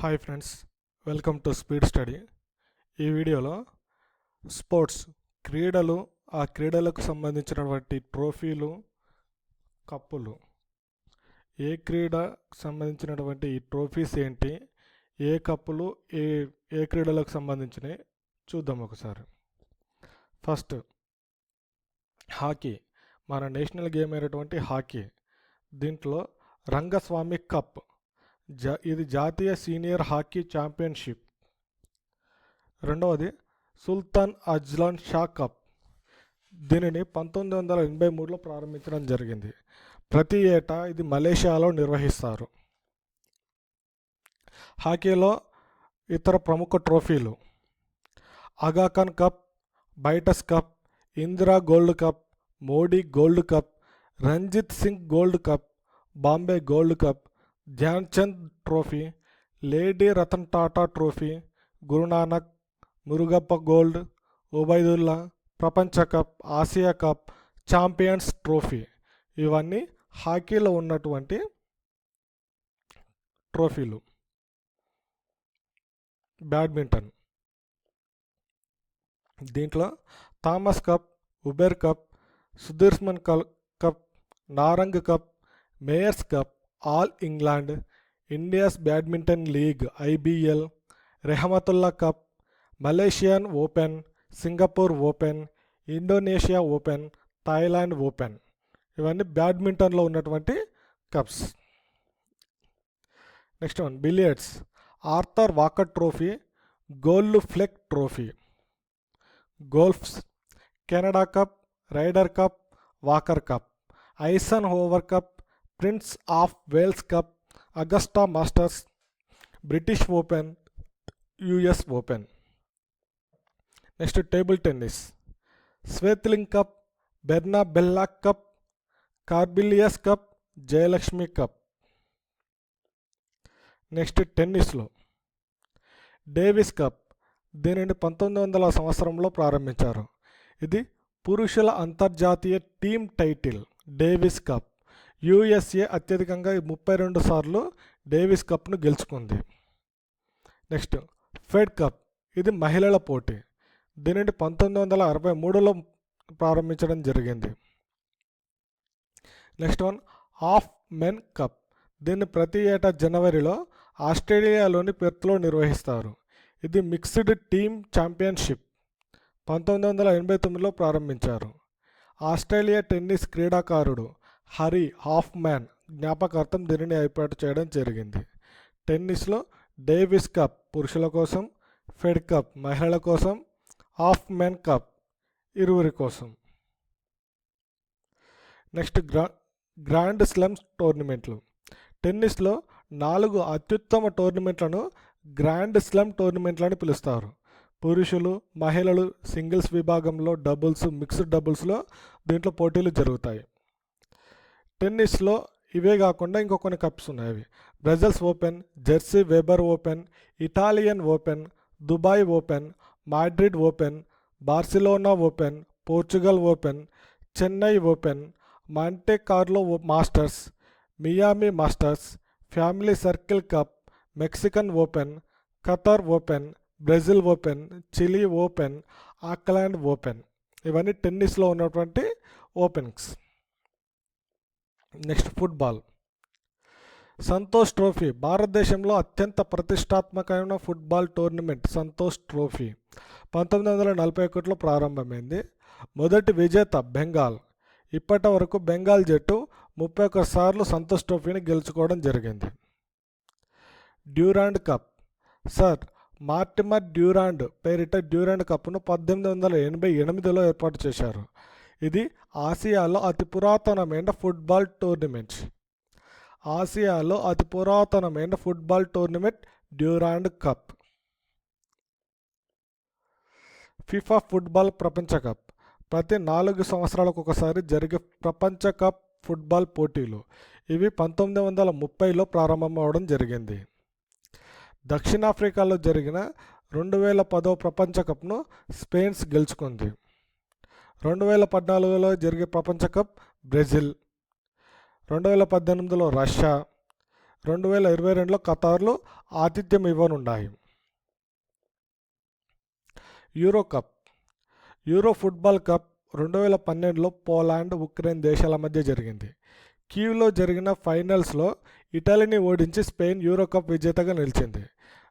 Hi friends welcome to speed study. ఈ వీడియోలో sports క్రీడలు ఆ క్రీడలకు సంబంధించినటువంటి ట్రోఫీలు కప్పులు. ఏ క్రీడకు సంబంధించినటువంటి ఈ ట్రోఫీస్ ఏంటి ఏ కప్పులు ఏ ఏ క్రీడలకు సంబంధించినవి చూద్దాం ఒకసారి. First hockey. మన నేషనల్ గేమ్ అయినటువంటి హాకీ. దీంట్లో రంగస్వామి కప్. జా ఇది జాతీయ సీనియర్ హాకీ ఛాంపియన్షిప్. రెండవది సుల్తాన్ అజ్లాన్ షా కప్. దీనిని పంతొమ్మిది వందల ఎనభై మూడులో ప్రారంభించడం జరిగింది. ప్రతి ఏటా ఇది మలేషియాలో నిర్వహిస్తారు. హాకీలో ఇతర ప్రముఖ ట్రోఫీలు. Aga Khan cup Beighton cup Indira gold cup Modi gold cup Ranjit Singh gold cup Bombay gold cup Dhyan Chand trophy lady Ratan Tata trophy Guru Nanak Murugappa gold Obaidullah ప్రపంచ cup Asia cup champions trophy. ఇవన్నీ హాకీలో ఉన్నటువంటి ట్రోఫీలు. Badminton. దీంట్లో Thomas cup Uber cup Sudirman కల్ cup Narang cup Meyers cup all England India's badminton league IBL Rahmatullah cup Malaysian open Singapore open Indonesia open Thailand open. ఇవన్నీ బ్యాడ్మింటన్లో ఉన్నటువంటి cups. Next one billiards. Arthur Walker trophy gold flake trophy. Golfs Canada cup Ryder cup Walker cup. Eisenhower cup prince of Wales cup Augusta masters British open US open next table tennis Swaythling cup Berna Bella cup Corbillon cup Jayalakshmi cup next టెన్నిస్లో Davis cup దీనిని పంతొమ్మిది వందల సంవత్సరంలో ప్రారంభించారు. ఇది పురుషుల అంతర్జాతీయ team title Davis cup USA అత్యధికంగా ముప్పై రెండు సార్లు డేవిస్ కప్ను గెలుచుకుంది. Next fed cup. ఇది మహిళల పోటీ. దీనిని పంతొమ్మిది వందల అరవై మూడులో ప్రారంభించడం జరిగింది. Next one of men cup. దీన్ని ప్రతి ఏటా జనవరిలో ఆస్ట్రేలియాలోని పెర్త్లో నిర్వహిస్తారు. ఇది మిక్స్డ్ టీమ్ ఛాంపియన్షిప్. పంతొమ్మిది వందల ఎనభై తొమ్మిదిలో ప్రారంభించారు. ఆస్ట్రేలియా టెన్నిస్ క్రీడాకారుడు హరి హాఫ్ మ్యాన్ జ్ఞాపకార్థం దీనిని ఏర్పాటు చేయడం జరిగింది. టెన్నిస్లో డేవిస్ కప్ పురుషుల కోసం ఫెడ్ కప్ మహిళల కోసం హాఫ్ మ్యాన్ కప్ ఇరువురి కోసం. నెక్స్ట్ గ్రా గ్రాండ్ స్లమ్స్ టోర్నమెంట్లు. టెన్నిస్లో నాలుగు అత్యుత్తమ టోర్నమెంట్లను గ్రాండ్ స్లమ్ టోర్నమెంట్లని పిలుస్తారు. పురుషులు మహిళలు సింగిల్స్ విభాగంలో డబుల్స్ మిక్స్డ్ డబుల్స్లో దీంట్లో పోటీలు జరుగుతాయి. టెన్నిస్లో ఇవే కాకుండా ఇంకో కొన్ని కప్స్ ఉన్నాయి Brussels open jersey Weber open Italian open Dubai open Madrid open Barcelona open Portugal open Chennai open Monte Carlo masters Miami masters family circle cup Mexican open Qatar open Brazil open Chile open Auckland open. ఇవన్నీ టెన్నిస్లో ఉన్నటువంటి opens next football. Santosh trophy. భారతదేశంలో అత్యంత ప్రతిష్టాత్మకమైన football tournament Santosh trophy. పంతొమ్మిది వందల నలభై ఒకటిలో ప్రారంభమైంది. మొదటి విజేత బెంగాల్. ఇప్పటి వరకు బెంగాల్ జట్టు ముప్పై ఒక్క సార్లు సంతోష్ ట్రోఫీని గెలుచుకోవడం జరిగింది. Durand cup. Sir Mortimer Durand పేరిట డ్యూరాండ్ కప్ను పద్దెనిమిది వందల ఎనభై ఎనిమిదిలో ఏర్పాటు చేశారు. ఇది ఆసియాలో అతి పురాతనమైన ఫుట్బాల్ టోర్నమెంట్. ఆసియాలో అతి పురాతనమైన football tournament Durand cup. FIFA football ప్రపంచ కప్. ప్రతి నాలుగు సంవత్సరాలకు ఒకసారి జరిగే ప్రపంచ కప్ ఫుట్బాల్ పోటీలు. ఇవి పంతొమ్మిది వందల ముప్పైలో ప్రారంభమవడం జరిగింది. దక్షిణాఫ్రికాలో జరిగిన రెండు వేల పదో ప్రపంచ కప్ను స్పెయిన్స్ గెలుచుకుంది. రెండు వేల పద్నాలుగులో జరిగే ప్రపంచ కప్ బ్రెజిల్ రెండు వేల పద్దెనిమిదిలో రష్యా రెండు వేల ఇరవై రెండులో ఖతార్లు ఆతిథ్యం ఇవ్వనున్నాయి. Euro cup euro football cup రెండు వేల పన్నెండులో పోలాండ్ ఉక్రెయిన్ దేశాల మధ్య జరిగింది. కీవ్లో జరిగిన ఫైనల్స్లో ఇటలీని ఓడించి స్పెయిన్ యూరో కప్ విజేతగా నిలిచింది.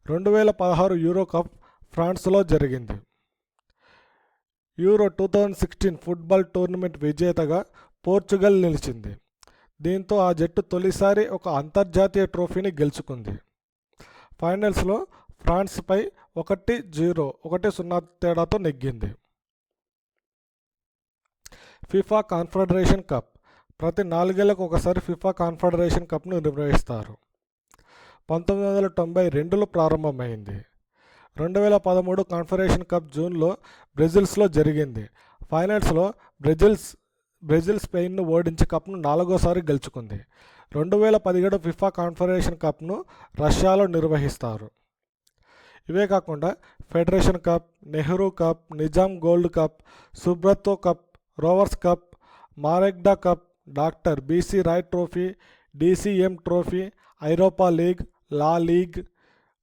రెండు వేల పదహారు యూరో కప్ ఫ్రాన్స్లో జరిగింది. Euro two thousand sixteen football tournament విజేతగా పోర్చుగల్ నిలిచింది. దీంతో ఆ జట్టు తొలిసారి ఒక అంతర్జాతీయ ట్రోఫీని గెలుచుకుంది. ఫైనల్స్లో ఫ్రాన్స్పై ఒకటి జీరో ఒకటి సున్నా తేడాతో నెగ్గింది. FIFA confederation cup. ప్రతి నాలుగేళ్ళకు ఒకసారి ఫిఫా కాన్ఫెడరేషన్ కప్ను నిర్వహిస్తారు. పంతొమ్మిది వందల తొంభై రెండులో ప్రారంభమైంది. రెండు వేల పదమూడు కాన్ఫరేషన్ కప్ జూన్లో బ్రెజిల్స్లో జరిగింది. ఫైనల్స్లో బ్రెజిల్స్ బ్రెజిల్ స్పెయిన్ను ఓడించి కప్ను నాలుగోసారి గెలుచుకుంది. రెండు వేల పదిహేడు ఫిఫా కాన్ఫరేషన్ కప్ను రష్యాలో నిర్వహిస్తారు. ఇవే కాకుండా federation cup Nehru cup Nizam gold cup Subroto cup Rovers cup మారెగ్డా cup doctor BC Roy trophy DCM trophy ఐరోపా league La Liga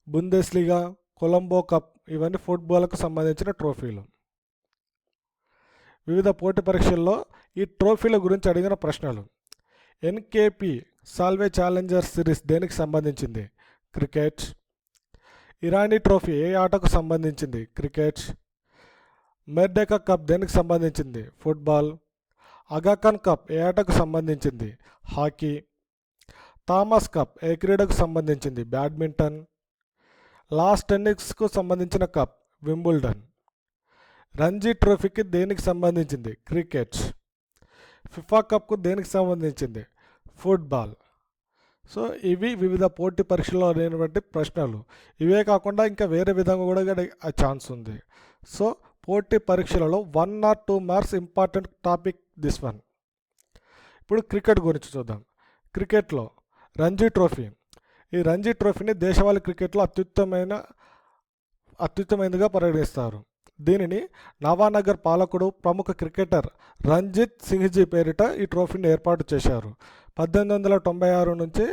Bundesliga Colombo cup ఇవన్నీ ఫుట్బాల్కు సంబంధించిన ట్రోఫీలు. వివిధ పోటీ పరీక్షల్లో ఈ ట్రోఫీల గురించి అడిగిన ప్రశ్నలు. ఎన్కేపి సాల్వే ఛాలెంజర్ సిరీస్ దేనికి సంబంధించింది? క్రికెట్. ఇరానీ ట్రోఫీ ఏ ఆటకు సంబంధించింది? క్రికెట్. మెర్డెకా కప్ దేనికి సంబంధించింది? ఫుట్బాల్. అగాఖాన్ కప్ ఏ ఆటకు సంబంధించింది? హాకీ. థామస్ కప్ ఏ క్రీడకు సంబంధించింది? బ్యాడ్మింటన్. లాస్ట్ టెన్నిక్స్కు సంబంధించిన కప్ వింబుల్డన్. రంజీ ట్రోఫీకి దేనికి సంబంధించింది? క్రికెట్. ఫిఫా కప్కు దేనికి సంబంధించింది? ఫుట్బాల్. సో ఇవి వివిధ పోటీ పరీక్షల్లో లేనటువంటి ప్రశ్నలు. ఇవే కాకుండా ఇంకా వేరే విధంగా కూడా ఛాన్స్ ఉంది. సో పోటీ పరీక్షలలో one or two marks important topic this one. ఇప్పుడు క్రికెట్ గురించి చూద్దాం. క్రికెట్లో రంజీ ట్రోఫీ ఈ రంజీ ట్రోఫీని దేశవాళీ క్రికెట్లో అత్యుత్తమైన అత్యుత్తమైనదిగా పరిగణిస్తారు. దీనిని నవానగర్ పాలకుడు ప్రముఖ క్రికెటర్ రంజిత్ సింగ్జీ పేరిట ఈ ట్రోఫీని ఏర్పాటు చేశారు. పద్దెనిమిది వందల తొంభై ఆరు నుంచి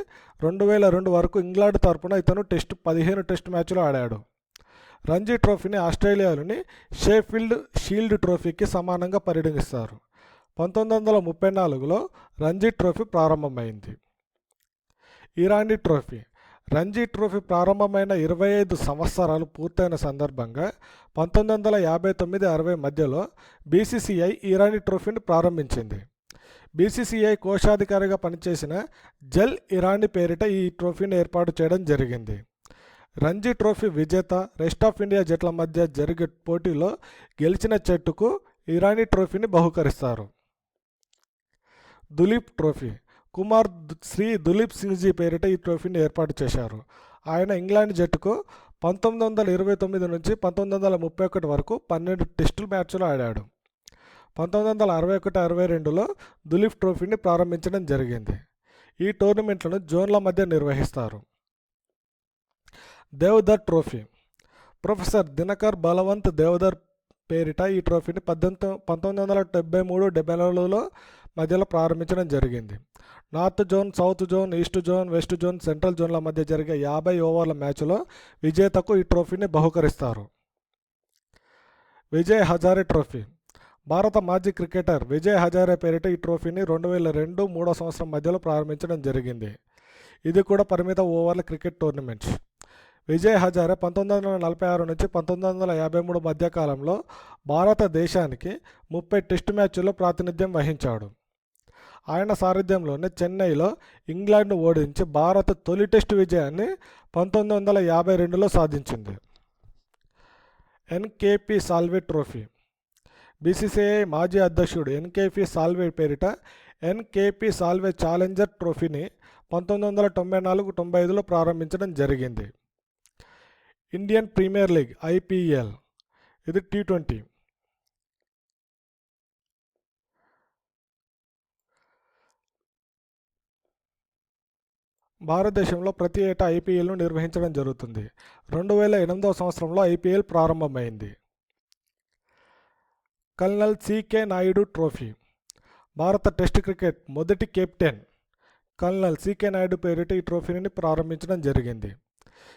రెండు వేల రెండు వరకు ఇంగ్లాండ్ తరపున ఇతను టెస్ట్ పదిహేను టెస్ట్ మ్యాచ్లు ఆడాడు. రంజీ ట్రోఫీని ఆస్ట్రేలియాలోని షేఫీల్డ్ షీల్డ్ ట్రోఫీకి సమానంగా పరిగణిస్తారు. పంతొమ్మిది వందల ముప్పై నాలుగులో రంజీ ట్రోఫీ ప్రారంభమైంది. ఇరానీ ట్రోఫీ. రంజీ ట్రోఫీ ప్రారంభమైన ఇరవై ఐదు సంవత్సరాలు పూర్తయిన సందర్భంగా పంతొమ్మిది వందల యాభై తొమ్మిది అరవై మధ్యలో బీసీసీఐ ఇరానీ ట్రోఫీని ప్రారంభించింది. బీసీసీఐ కోశాధికారిగా పనిచేసిన జల్ ఇరానీ పేరిట ఈ ట్రోఫీని ఏర్పాటు చేయడం జరిగింది. రంజీ ట్రోఫీ విజేత రెస్ట్ ఆఫ్ ఇండియా జట్ల మధ్య జరిగే పోటీలో గెలిచిన జట్టుకు ఇరానీ ట్రోఫీని బహుకరిస్తారు. దులీప్ ట్రోఫీ కుమార్ శ్రీ దులీప్ సింగ్జీ పేరిట ఈ ట్రోఫీని ఏర్పాటు చేశారు. ఆయన ఇంగ్లాండ్ జట్టుకు పంతొమ్మిది వందల ఇరవై తొమ్మిది నుంచి పంతొమ్మిది వందల ముప్పై ఒకటి వరకు పన్నెండు టెస్టుల మ్యాచ్లు ఆడాడు. పంతొమ్మిది వందల అరవై ఒకటి అరవై రెండులో దులీప్ ట్రోఫీని ప్రారంభించడం జరిగింది. ఈ టోర్నమెంట్లను జోన్ల మధ్య నిర్వహిస్తారు. దేవదర్ ట్రోఫీ. ప్రొఫెసర్ దినకర్ బలవంత్ దేవదర్ పేరిట ఈ ట్రోఫీని పద్దెనిమిది పంతొమ్మిది వందల డెబ్బై మూడు డెబ్బై నాలుగులో మధ్యలో ప్రారంభించడం జరిగింది. North zone south zone east zone west zone central జోన్ల మధ్య జరిగే యాభై ఓవర్ల మ్యాచ్లో విజేతకు ఈ ట్రోఫీని బహుకరిస్తారు. విజయ్ హజారే ట్రోఫీ. భారత మాజీ క్రికెటర్ విజయ్ హజారే పేరిట ఈ ట్రోఫీని రెండు వేల రెండు మూడో సంవత్సరం మధ్యలో ప్రారంభించడం జరిగింది. ఇది కూడా పరిమిత ఓవర్ల క్రికెట్ టోర్నమెంట్స్ విజయ్ హజారే పంతొమ్మిది వందల నలభై ఆరు నుంచి పంతొమ్మిది వందల యాభై మూడు మధ్యకాలంలో భారతదేశానికి ముప్పై టెస్టు మ్యాచ్ల్లో ప్రాతినిధ్యం వహించాడు. ఆయన సారథ్యంలోనే చెన్నైలో ఇంగ్లాండ్ను ఓడించి భారత తొలి టెస్ట్ విజయాన్ని పంతొమ్మిది వందల యాభై రెండులో సాధించింది. ఎన్కేపి సాల్వే ట్రోఫీ. బీసీసీఐ మాజీ అధ్యక్షుడు ఎన్కేపి సాల్వే పేరిట ఎన్కేపి సాల్వే ఛాలెంజర్ ట్రోఫీని పంతొమ్మిది వందల తొంభై నాలుగు తొంభై ఐదులో ప్రారంభించడం జరిగింది. Indian premier league IPL. ఇది టీ ట్వంటీ. భారతదేశంలో ప్రతి ఏటా ఐపీఎల్ను నిర్వహించడం జరుగుతుంది. రెండు వేల ఎనిమిదవ సంవత్సరంలో ఐపీఎల్ ప్రారంభమైంది. Colonel CK Naidu trophy. భారత టెస్ట్ క్రికెట్ మొదటి కెప్టెన్ కల్నల్ సికే నాయుడు పేరిట ఈ ట్రోఫీని ప్రారంభించడం జరిగింది.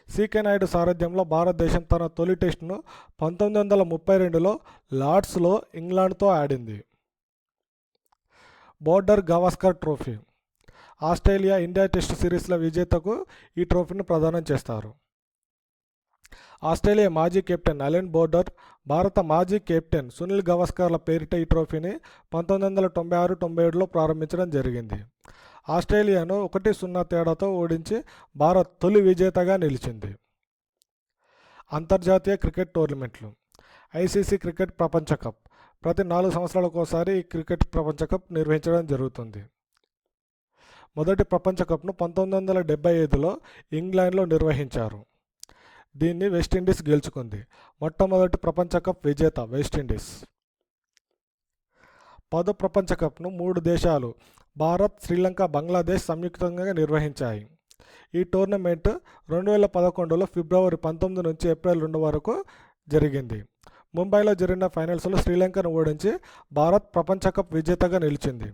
సికే నాయుడు సారథ్యంలో భారతదేశం తన తొలి టెస్టును పంతొమ్మిది వందల ముప్పై రెండులో లార్డ్స్లో ఇంగ్లాండ్తో ఆడింది. Border Gavaskar trophy. Australia India test సిరీస్ల విజేతకు ఈ ట్రోఫీని ప్రదానం చేస్తారు. ఆస్ట్రేలియా మాజీ కెప్టెన్ అలెన్ బోర్డర్ భారత మాజీ కెప్టెన్ సునీల్ గవాస్కర్ల పేరిట ఈ ట్రోఫీని పంతొమ్మిది వందల తొంభై ఆరు తొంభై ఏడులో ప్రారంభించడం జరిగింది. ఆస్ట్రేలియాను ఒకటి సున్నా తేడాతో ఓడించి భారత్ తొలి విజేతగా నిలిచింది. అంతర్జాతీయ క్రికెట్ టోర్నమెంట్లు ఐసీసీ క్రికెట్ ప్రపంచ కప్ ప్రతి నాలుగు సంవత్సరాలకోసారి ఈ క్రికెట్ ప్రపంచ కప్ నిర్వహించడం జరుగుతుంది. మొదటి ప్రపంచ కప్ను పంతొమ్మిది వందల డెబ్బై ఐదులో ఇంగ్లాండ్లో నిర్వహించారు. దీన్ని వెస్టిండీస్ గెలుచుకుంది. మొట్టమొదటి ప్రపంచ కప్ విజేత వెస్టిండీస్ పదో ప్రపంచ కప్ను మూడు దేశాలు భారత్ శ్రీలంక బంగ్లాదేశ్ సంయుక్తంగా నిర్వహించాయి. ఈ టోర్నమెంట్ రెండు వేల పదకొండులో ఫిబ్రవరి పంతొమ్మిది నుంచి ఏప్రిల్ రెండు వరకు జరిగింది. ముంబైలో జరిగిన ఫైనల్స్లో శ్రీలంకను ఓడించి భారత్ ప్రపంచ కప్ విజేతగా నిలిచింది.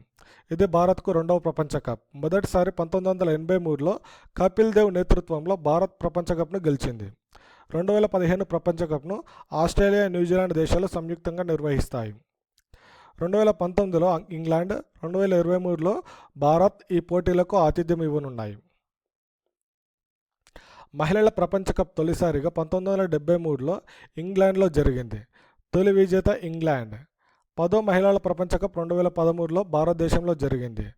ఇది భారత్కు రెండవ ప్రపంచ కప్. మొదటిసారి పంతొమ్మిది వందల ఎనభై మూడులో కపిల్ దేవ్ నేతృత్వంలో భారత్ ప్రపంచ కప్ను గెలిచింది. రెండు వేల పదిహేను ప్రపంచ కప్ను ఆస్ట్రేలియా న్యూజిలాండ్ దేశాలు సంయుక్తంగా నిర్వహిస్తాయి. రెండు వేల పంతొమ్మిదిలో ఇంగ్లాండ్ రెండు వేల ఇరవై మూడులో భారత్ ఈ పోటీలకు ఆతిథ్యం ఇవ్వనున్నాయి. మహిళల ప్రపంచ కప్ తొలిసారిగా పంతొమ్మిది వందల డెబ్బై మూడులో ఇంగ్లాండ్లో జరిగింది. తొలి విజేత ఇంగ్లాండ్. పదో మహిళల ప్రపంచ కప్ రెండు వేల పదమూడులో భారతదేశంలో జరిగింది.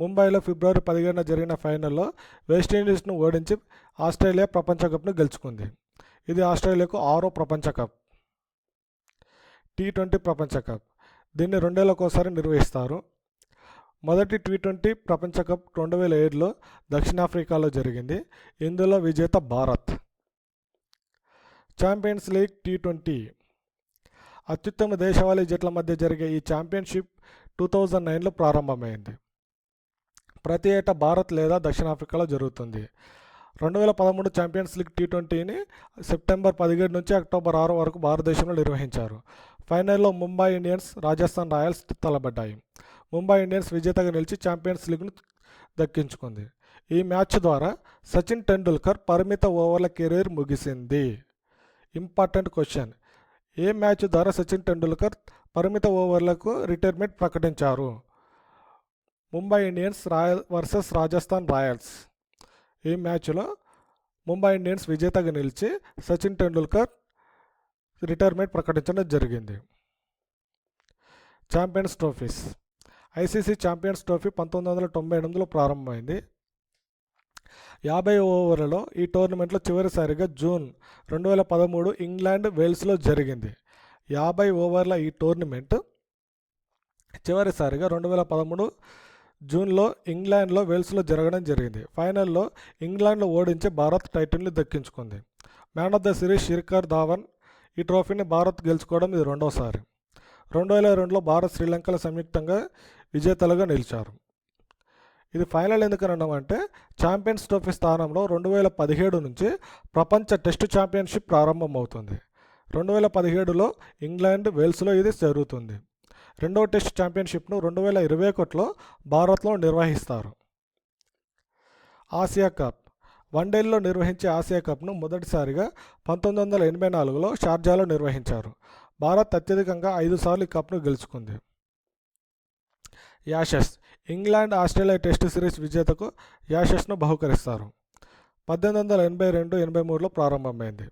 ముంబైలో ఫిబ్రవరి పదిహేడున జరిగిన ఫైనల్లో వెస్టిండీస్ను ఓడించి ఆస్ట్రేలియా ప్రపంచ కప్ను గెలుచుకుంది. ఇది ఆస్ట్రేలియాకు ఆరో ప్రపంచ కప్. టీ ట్వంటీ ప్రపంచ కప్. దీన్ని రెండేళ్ళకోసారి నిర్వహిస్తారు. మొదటి టీ ట్వంటీ ప్రపంచ కప్ రెండు వేల ఏడులో దక్షిణాఫ్రికాలో జరిగింది. ఇందులో విజేత Bharat. Champions league T twenty అత్యుత్తమ దేశవాళీ జట్ల మధ్య జరిగే ఈ ఛాంపియన్షిప్ టూ థౌజండ్ నైన్లో ప్రారంభమైంది. ప్రతి ఏటా భారత్ లేదా దక్షిణాఫ్రికాలో జరుగుతుంది. రెండు వేల పదమూడు ఛాంపియన్స్ లీగ్ టీ ట్వంటీని సెప్టెంబర్ పదిహేడు నుంచి అక్టోబర్ ఆరు వరకు భారతదేశంలో నిర్వహించారు. ఫైనల్లో ముంబై ఇండియన్స్ రాజస్థాన్ రాయల్స్ తలబడ్డాయి. ముంబై ఇండియన్స్ విజేతగా నిలిచి ఛాంపియన్స్ లీగ్ను దక్కించుకుంది. ఈ మ్యాచ్ ద్వారా సచిన్ టెండూల్కర్ పరిమిత ఓవర్ల కెరీర్ ముగిసింది. Important question. ఏ మ్యాచ్ ద్వారా సచిన్ టెండూల్కర్ పరిమిత ఓవర్లకు రిటైర్మెంట్ ప్రకటించారు? Mumbai Indians royal versus Rajasthan Royals. ఈ మ్యాచ్లో ముంబై ఇండియన్స్ విజేతగా నిలిచి సచిన్ టెండూల్కర్ రిటైర్మెంట్ ప్రకటించడం జరిగింది. Champions trophies. ICC champions trophy పంతొమ్మిది వందల తొంభై ఎనిమిదిలో ప్రారంభమైంది. యాభై ఓవర్లలో ఈ టోర్నమెంట్లో చివరిసారిగా జూన్ రెండు వేల పదమూడు ఇంగ్లాండ్ వేల్స్లో జరిగింది. యాభై ఓవర్ల ఈ టోర్నమెంట్ చివరిసారిగా రెండు వేల పదమూడు జూన్లో ఇంగ్లాండ్లో వేల్స్లో జరగడం జరిగింది. ఫైనల్లో ఇంగ్లాండ్లో ఓడించి భారత్ టైటిల్ని దక్కించుకుంది. Man of the series Shikhar Dhawan ఈ ట్రోఫీని భారత్ గెలుచుకోవడం ఇది రెండోసారి. రెండు వేల రెండులో భారత్ శ్రీలంకలో సంయుక్తంగా విజేతలుగా నిలిచారు. ఇది ఫైనల్ ఎందుకని అన్నామంటే ఛాంపియన్స్ ట్రోఫీ స్థానంలో రెండు వేల పదిహేడు నుంచి ప్రపంచ టెస్ట్ ఛాంపియన్షిప్ ప్రారంభమవుతుంది. రెండు వేల పదిహేడులో ఇంగ్లాండ్ వేల్స్లో ఇది జరుగుతుంది. రెండవ టెస్ట్ ఛాంపియన్షిప్ను రెండు వేల ఇరవై ఒకటిలో భారత్లో నిర్వహిస్తారు. Asia cup. వన్డేల్లో నిర్వహించే ఆసియా కప్ను మొదటిసారిగా పంతొమ్మిది వందల ఎనభై నాలుగులో షార్జాలో నిర్వహించారు. భారత్ అత్యధికంగా ఐదు సార్లు ఈ కప్ను గెలుచుకుంది. Ashes. England Australia test series విజేతకు యాషెస్ను బహుకరిస్తారు. పద్దెనిమిది వందల ఎనభై రెండు ఎనభై మూడులో ప్రారంభమైంది.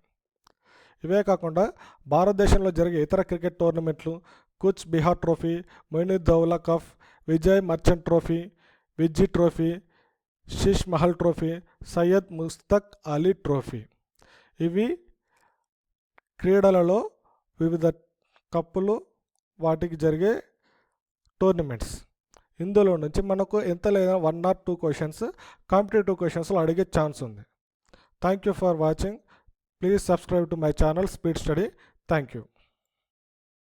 ఇవే కాకుండా భారతదేశంలో జరిగే ఇతర క్రికెట్ టోర్నమెంట్లు Cooch Behar trophy Moinuddowla cup Vijay Merchant trophy Vizzy trophy Sheesh Mahal trophy Syed Mushtaq Ali trophy. ఇవి క్రీడలలో వివిధ కప్పులు వాటికి జరిగే టోర్నమెంట్స్. ఇందులో నుంచి మనకు ఎంత లేదా one or two questions competitive క్వశ్చన్స్లో అడిగే ఛాన్స్ ఉంది. Thank you for watching please subscribe to my channel speed study thank you